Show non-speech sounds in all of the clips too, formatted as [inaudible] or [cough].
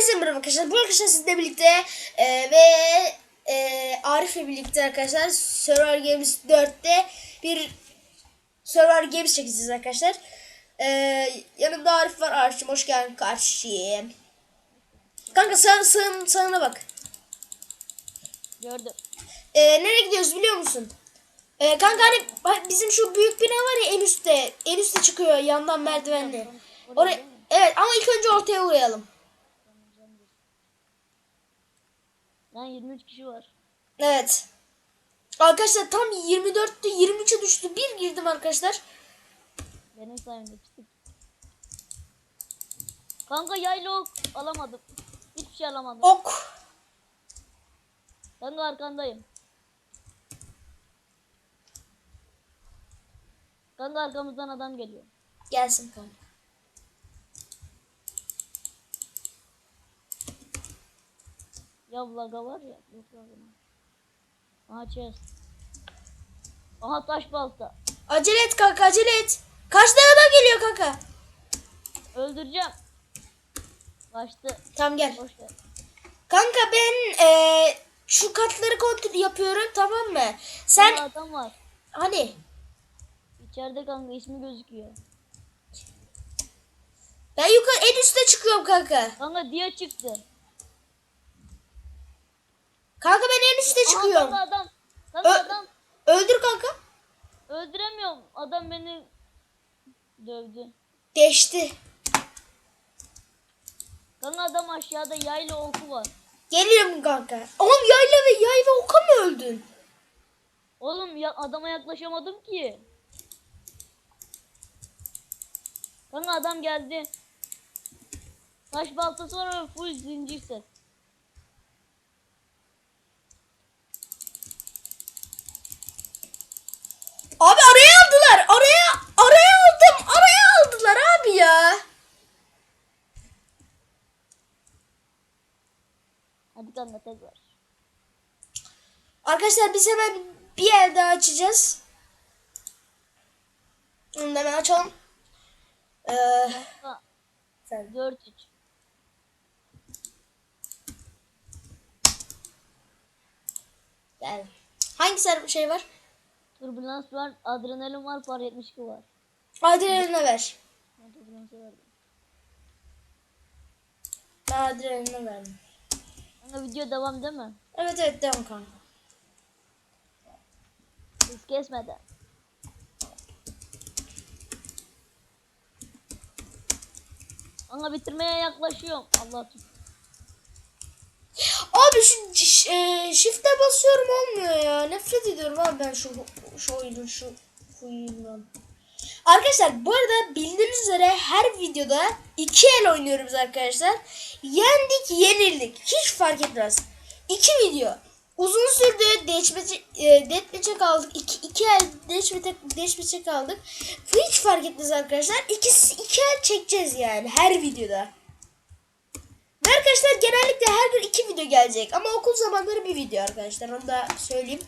Herkese merhaba arkadaşlar. Bu arkadaşlar sizle birlikte e, ve e, Arif'le birlikte arkadaşlar Survivor Games 4'te bir Survivor Games çekeceğiz arkadaşlar. E, yanımda Arif var. Arif'cim hoş geldin kardeşim. Kanka sağ, sağ, sağına bak. Gördüm. E, nereye gidiyoruz biliyor musun? E, kanka hani bizim şu büyük bina var ya en üstte. En üstte çıkıyor yandan merdivenle. Oraya, evet ama ilk önce ortaya uğrayalım. Lan 23 kişi var. Evet. Arkadaşlar tam 24'te 23'e düştü. Bir girdim arkadaşlar. Benim sayemde çıktık. Kanka yayla ok alamadım. Hiçbir şey alamadım. Ok. Kanka arkandayım. Kanka arkamızdan adam geliyor. Gelsin kanka. Ya laga var ya. Yok laga. Aha chest. Aha taş balta. Acele et kanka acele et. Kaç tane adam geliyor kanka? Öldüreceğim. Kaçtı. Tamam gel. Boş ver. Kanka ben eee, şu katları kontrol yapıyorum tamam mı? Sen Kanka adam var. hani İçeride kanka ismi gözüküyor. ben yukarı en üste çıkıyorum kanka. Kanka diye çıktı. Kanka ben en Aha, çıkıyorum. kanka adam. Kanka Ö- adam. Öldür kanka. Öldüremiyorum. Adam beni dövdü. Geçti. Kanka adam aşağıda yayla oku var. Geliyorum kanka. Oğlum yayla ve yay ve oka mı öldün? Oğlum ya adama yaklaşamadım ki. Kanka adam geldi. Taş balta sonra full zincir set. Ya. Hadi kanka tekrar. Arkadaşlar biz hemen bir yer daha açacağız. Onu da hemen açalım. Ee, sen. 4 3. Gel. Hangi şey var? Turbulans var, adrenalin var, par 72 var. Adrenaline ver. Ben turbulansı verdim. Ben adrenaline verdim. Kanka video devam değil mi? Evet evet devam kanka. Biz kesmeden. Kanka bitirmeye yaklaşıyorum. Allah tut. Abi şu e, shift'e basıyorum olmuyor ya. Nefret ediyorum abi ben şu şu oyunun şu huyundan. Arkadaşlar bu arada bildiğiniz üzere her videoda iki el oynuyoruz arkadaşlar. Yendik yenildik. Hiç fark etmez. İki video. Uzun sürdü. Deathmatch'e e, kaldık. İki, iki el deathmatch'e kaldık. Hiç fark etmez arkadaşlar. İkisi, iki el çekeceğiz yani her videoda. Ve arkadaşlar genellikle her gün iki video gelecek. Ama okul zamanları bir video arkadaşlar. Onu da söyleyeyim.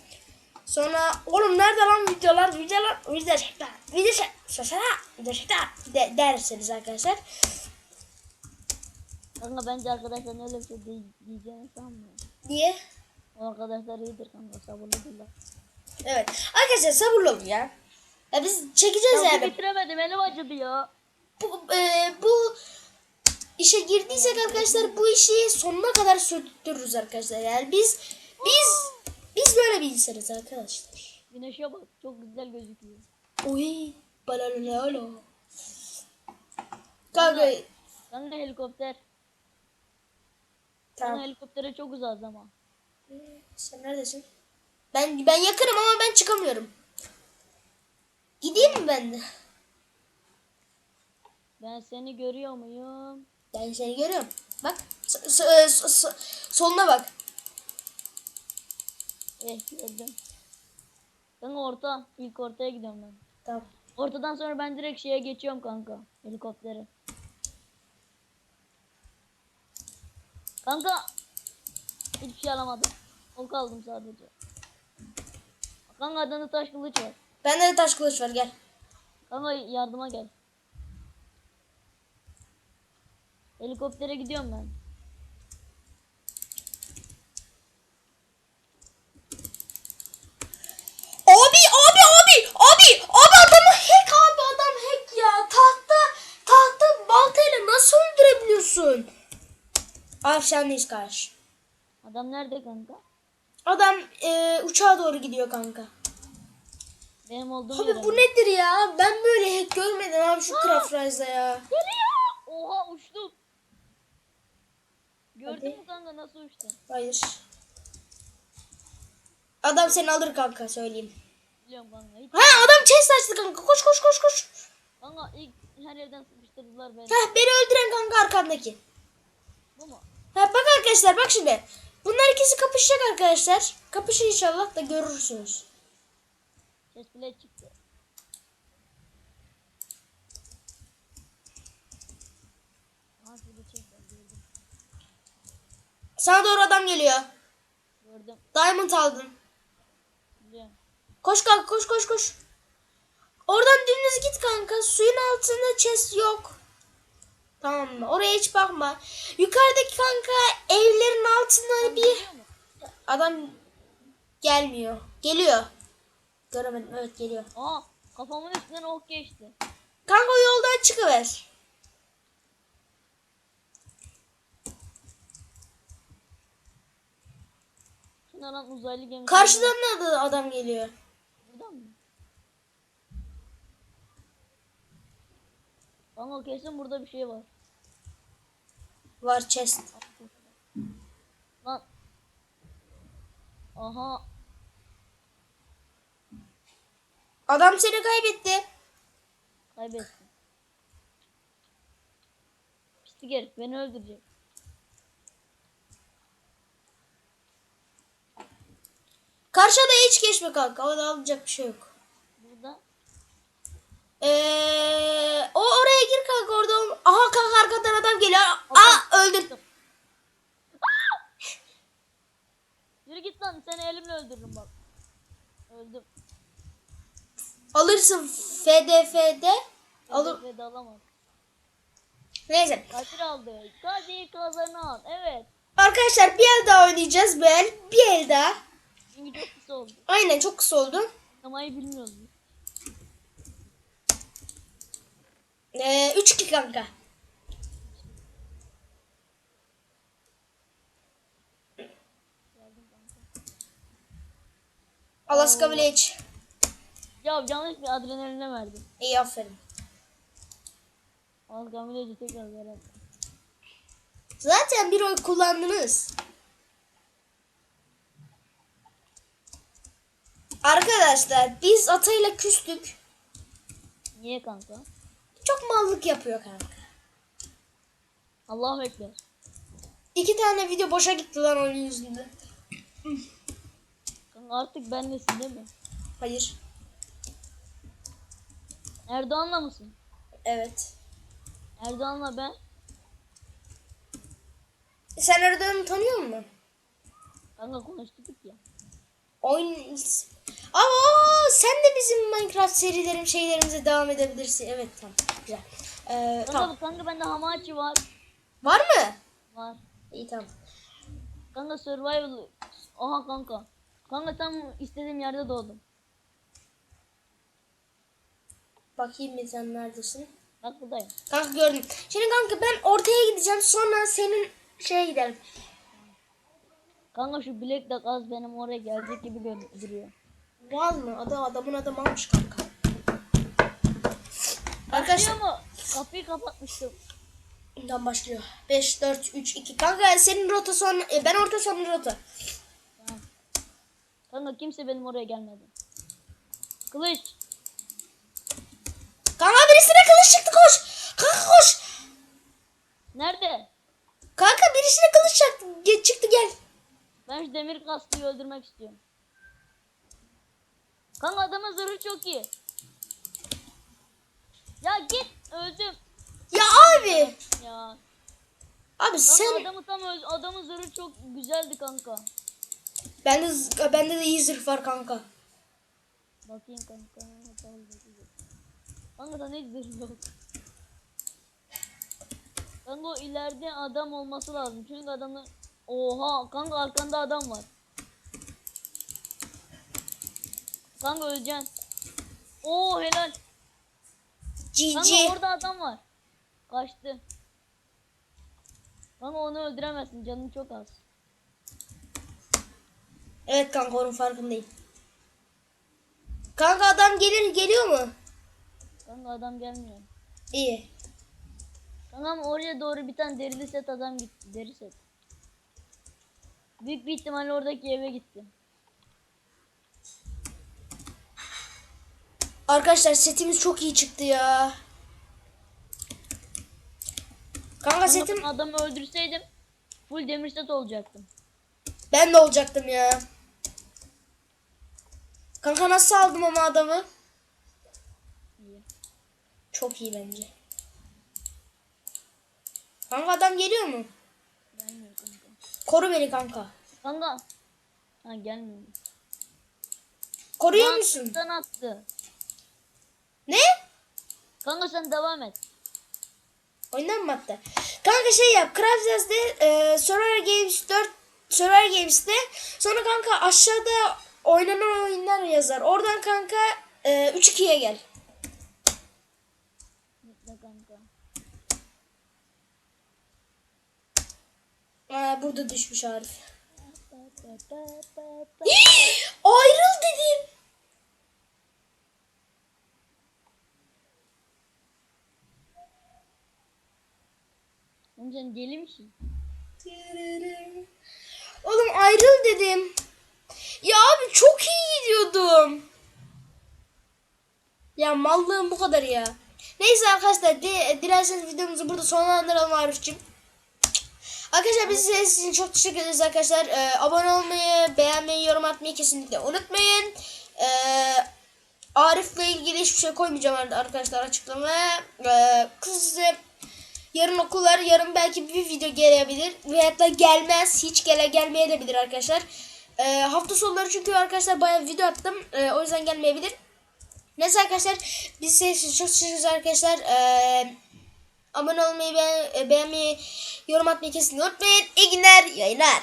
Sonra oğlum nerede lan videolar? Videolar, video çekler. Video çek. Şaşara. Video çekler. De, derseniz arkadaşlar. Kanka bence arkadaşlar öyle bir şey diye- diyeceğini sanmıyorum. Niye? O arkadaşlar iyidir kanka sabırlıdırlar. Evet. Arkadaşlar sabırlı olun ya. Ya biz çekeceğiz Kanka yani. bitiremedim elim acıdı ya. Bu, e, bu işe girdiysek arkadaşlar bu işi sonuna kadar sürdürürüz arkadaşlar. Yani biz biz biz böyle bir insanız arkadaşlar. Güneşe bak çok güzel gözüküyor. Uy, balalala. Kanka Kanka helikopter. tamam. Kanka helikoptere çok uzağız ama. Sen neredesin? Ben ben yakınım ama ben çıkamıyorum. Gideyim mi ben de? Ben seni görüyor muyum? Ben seni görüyorum. Bak. s- s- s- s- soluna bak. Eh gördüm. Kanka orta. İlk ortaya gidiyorum ben. Tamam. Ortadan sonra ben direkt şeye geçiyorum kanka. Helikoptere. Kanka. Hiçbir şey alamadım. Ok aldım sadece. Kanka adında taş kılıç var. Bende de taş kılıç var gel. Kanka yardıma gel. Helikoptere gidiyorum ben. Abi sendeyiz kardeş. Adam nerede kanka? Adam e, uçağa doğru gidiyor kanka. Benim olduğum Abi yere bu mi? nedir ya? Ben böyle hack görmedim abi şu Craft Rise'da ya. Geliyor. Oha uçtum. Gördün Hadi. mü kanka nasıl uçtu? Hayır. Adam seni alır kanka söyleyeyim. Biliyorum kanka. Hiç. Ha adam chest açtı kanka. Koş koş koş koş. Kanka ilk her yerden sıkıştırdılar beni. Heh beni öldüren kanka arkamdaki. Bu mu? Arkadaşlar bak şimdi. Bunlar ikisi kapışacak arkadaşlar. Kapışın inşallah da görürsünüz. Chest plate çıktı. Gördüm. Sana doğru adam geliyor. Gördüm. Diamond aldın. Biliyorum. Koş kanka koş koş koş. Oradan dümdüz git kanka. Suyun altında chest yok. Tamam mı? Oraya hiç bakma. Yukarıdaki kanka evlerin altında bir adam gelmiyor. Geliyor. Göremedim. Evet geliyor. Aa kafamın üstünden ok geçti. Kanka yoldan çıkıver. Şuna lan uzaylı gemi. Karşıdan da adam geliyor. Buradan mı? Kanka kesin burada bir şey var. Var chest. Lan. Aha. Adam seni kaybetti. Kaybettim. Pislik herif beni öldürecek. Karşıda hiç geçme kanka. Orada alacak bir şey yok. Ee, o oraya gir kanka orada. Aha kanka arkadan adam geliyor. Aa öldün. [laughs] Yürü git lan seni elimle öldürürüm bak. Öldüm. Alırsın FDF'de. Alır. Ve de alamaz. Neyse. Kadir aldı. Kadir kazanan. Evet. Arkadaşlar bir el daha oynayacağız bu el. Bir el daha. Çünkü çok kısa oldu. Aynen çok kısa oldu. Oynamayı bilmiyoruz biz. Ee, 3-2 kanka. Alaska Village. Ya yanlış bir adrenaline verdim. İyi aferin. Az kamileci tekrar verelim. Zaten bir oy kullandınız. Arkadaşlar biz atayla küstük. Niye kanka? Çok mallık yapıyor kanka. Allahu Ekber. İki tane video boşa gitti lan onun yüzünden. Kanka artık benlesin değil mi? Hayır. Erdoğan'la mısın? Evet. Erdoğan'la ben. Sen Erdoğan'ı tanıyor musun? Kanka konuştuk ya. Oyun... Aa, sen de bizim Minecraft serilerim şeylerimize devam edebilirsin. Evet tamam. Güzel. Ee, Kanka, tamam. kanka bende hamachi var. Var mı? Var. İyi tamam. Kanka survival. Oha kanka. Kanka tam istediğim yerde doğdum. Bakayım bir sen neredesin? Bak buradayım. Kanka gördüm. Şimdi kanka ben ortaya gideceğim. Sonra senin şeye gidelim. Kanka şu Black Duck az benim oraya gelecek gibi duruyor. Var mı? Adam adamın adamı almış kanka. Arkadaşlar mu? Kapıyı kapatmıştım. Bundan başlıyor. 5, 4, 3, 2. Kanka senin rota son... e, ben orta son rota. Tamam. Kanka kimse benim oraya gelmedi. Kılıç. Kanka birisine kılıç çıktı koş. Kanka koş. Nerede? Kanka birisine kılıç çıktı. Ge- çıktı gel. Ben şu demir kaskıyı öldürmek istiyorum. Kanka adamın zırhı çok iyi. Ya git öldüm. Ya abi. Ya. Abi Kanka sen... adamı tam öl adamın zırhı çok güzeldi kanka. Bende, z- bende de iyi zırh var kanka. Bakayım kanka. Kanka da hiç zırh yok. Kanka o ileride adam olması lazım. Çünkü adamın... Oha kanka arkanda adam var. Kanka öleceksin. Oo helal. Kanka GG. orada adam var. Kaçtı. Kanka onu öldüremezsin canın çok az. Evet kanka onun farkındayım. Kanka adam gelir geliyor mu? Kanka adam gelmiyor. İyi. Kanka ama oraya doğru bir tane derili set adam gitti. Deri set. Büyük bir ihtimalle oradaki eve gitti. Arkadaşlar setimiz çok iyi çıktı ya. Kanka setim ben adamı öldürseydim full demir set olacaktım. ben de olacaktım ya. Kanka nasıl aldım ama adamı? İyi. Çok iyi bence. Kanka adam geliyor mu? Gelmiyor kanka. Koru beni kanka. Kanka. Ha gelmiyor. Koruyor Lan musun? Attı. Ne? Kanka sen devam et. Attı? Kanka şey yap. Craft'de e, Survivor Games 4 Survivor Games'te sonra kanka aşağıda oynanan oyunlar yazar. Oradan kanka e, 3-2'ye gel. Aa, burada düşmüş Arif. Ayrıl dedim. Oğlum sen deli misin? Oğlum ayrıl dedim. Ya abi çok iyi gidiyordum. Ya mallığım bu kadar ya. Neyse arkadaşlar di dilerseniz videomuzu burada sonlandıralım Arif'cim. Arkadaşlar biz size sizin çok teşekkür ederiz arkadaşlar. Ee, abone olmayı, beğenmeyi, yorum atmayı kesinlikle unutmayın. Ee, Arif'le ilgili hiçbir şey koymayacağım ar- arkadaşlar açıklamaya. Ee, kız size yarın okul var. Yarın belki bir video gelebilir. Veyahut da gelmez. Hiç gele gelmeye de bilir arkadaşlar. Ee, hafta sonları çünkü arkadaşlar bayağı video attım. Ee, o yüzden gelmeyebilir. Neyse arkadaşlar biz size çok teşekkür arkadaşlar. Ee, abone olmayı, beğen- beğenmeyi, yorum atmayı kesinlikle unutmayın. İyi günler, yayınlar.